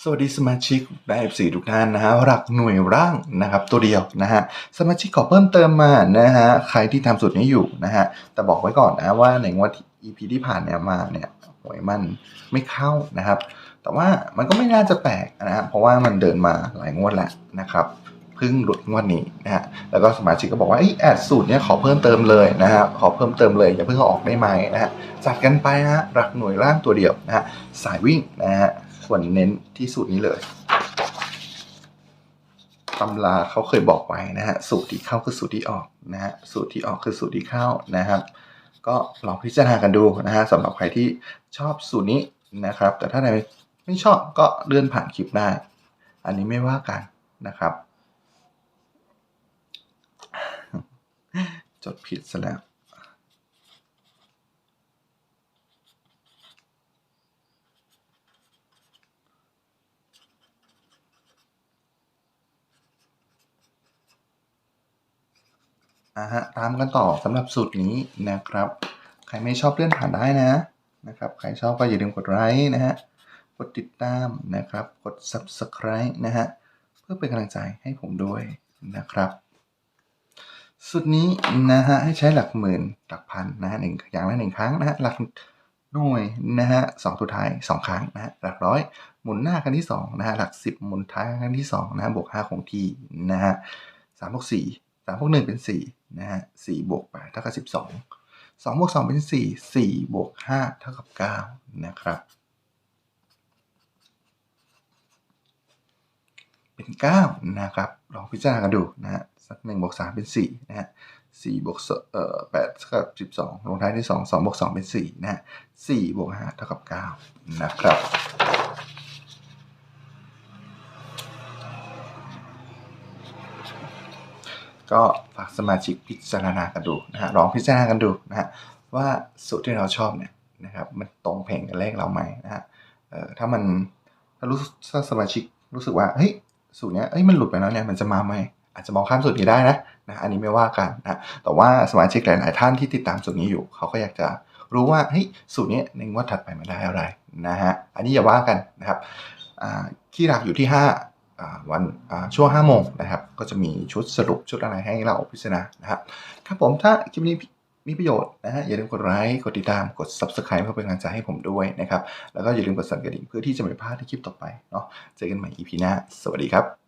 สวัสดีสมาชิกได้สี่ทุกท่านนะฮะหลักหน่วยร่างนะครับตัวเดียวนะฮะสมาชิกขอเพิ่มเติมมานะฮะใครที่ทำสูตรนี้อยู่นะฮะแต่บอกไว้ก่อนนะว่าในงวด EP ที่ผ่านเนี่ยมาเนี่ยหวยมันไม่เข้านะครับ แต่ว่ามันก็ไม่น่าจะแปลกนะฮะเพราะว่ามันเดินมาหลายงวดแล้วนะครับ พิ่งหลุดงวดนี้นะฮะแล้วก็สมาชิกก็บอกว่าไอ้แอดสูตรเนี่ยขอเพิ่มเติมเลยนะฮะขอเพิ่มเติมเลยอย่าเพิ่งเอาออกได้ไหมนะฮะจัดกันไปฮะหลักหน่วยร่างตัวเดียวนะฮะสายวิ่งนะฮะส่วนเน้นที่สูตรนี้เลยตำราเขาเคยบอกไว้นะฮะสูตรที่เข้าคือสูตรที่ออกนะฮะสูตรที่ออกคือสูตรที่เข้านะครับ ก็ลองพิจารณากันดูนะฮะสำหรับใครที่ชอบสูตรนี้นะครับ แต่ถ้าไหนไม่ชอบก็เลื่อนผ่านคลิปได้ อันนี้ไม่ว่ากันนะครับ จดผิดซะแล้วอะฮะตามกันต่อสำหรับสูตรนี้นะครับ ใครไม่ชอบเลื่อนผ่านได้นะนะครับ ใครชอบก็อย่าลืมกดไลค์นะฮะกดติดตามนะครับ กด subscribe นะฮะเพื่อเป็นกำลังใจให้ผมด้วยนะครับ สุดนี้นะฮะให้ใช้หลักหมื่นหลักพันนะฮะหนึ่งอย่างละหนึ่งครั้งนะฮะหลักหน่วยนะฮะสองตัวท้ายสองครั้งนะฮะหลักร้อยหมุนหน้าครั้งที่สองนะฮะหลักสิบหมุนท้ายครั้งที่สองนะฮะบวกห้าคงที่นะฮะสามบวกสี่สามบวกหนึ่งเป็นสี่นะฮะสี่บวกแปดเท่ากับสิบสองสองบวกสองเป็นสี่สี่บวกห้าเท่ากับเก้านะครับ เป็นเก้านะครับ ลองพิจารณากันดูนะฮะสักหนึ่งบวกสามเป็นสี่นะฮะสี่บวกเอ่อแปดเท่ากับสิบสองลงท้ายที่สองสองบวกสองเป็นสี่นะฮะสี่บวกห้าเท่ากับเก้านะครับก็ฝากสมาชิกพิจารณากันดูนะฮะลองพิจารณากันดูนะฮะว่าสูตรที่เราชอบเนี่ยนะครับมันตรงเพลงกับเลขเราไหมนะฮะเอ่อถ้ามันถ้ารู้ถ้าสมาชิกรู้สึกว่าเฮ้ย สูตรเนี้ยเอ้ยมันหลุดไปแล้วเนี่ยมันจะมาไหมอาจจะมองข้ามสูตรนี้ได้นะนะอันนี้ไม่ว่ากันนะแต่ว่าสมาชิกหลาย ๆ ท่านที่ติดตามสูตรนี้อยู่เขาก็อยากจะรู้ว่าเฮ้ยสูตรนี้ในงวดถัดไปมันได้อะไรนะฮะอันนี้อย่าว่ากันนะครับขี้หลักอยู่ที่ห้าวันช่วง5โมงนะครับ ก็จะมีชุดสรุปชุดอะไรให้เราพิจารณานะครับครับผมถ้าคลิปนี้ มีประโยชน์นะฮะอย่าลืมกดไลค์กดติดตามกด subscribe เพื่อเป็นกำลังใจให้ผมด้วยนะครับ แล้วก็อย่าลืมกดสั่นกระดิ่งเพื่อที่จะไม่พลาดในคลิปต่อไปเนาะเจอกันใหม่ EP หน้า สวัสดีครับ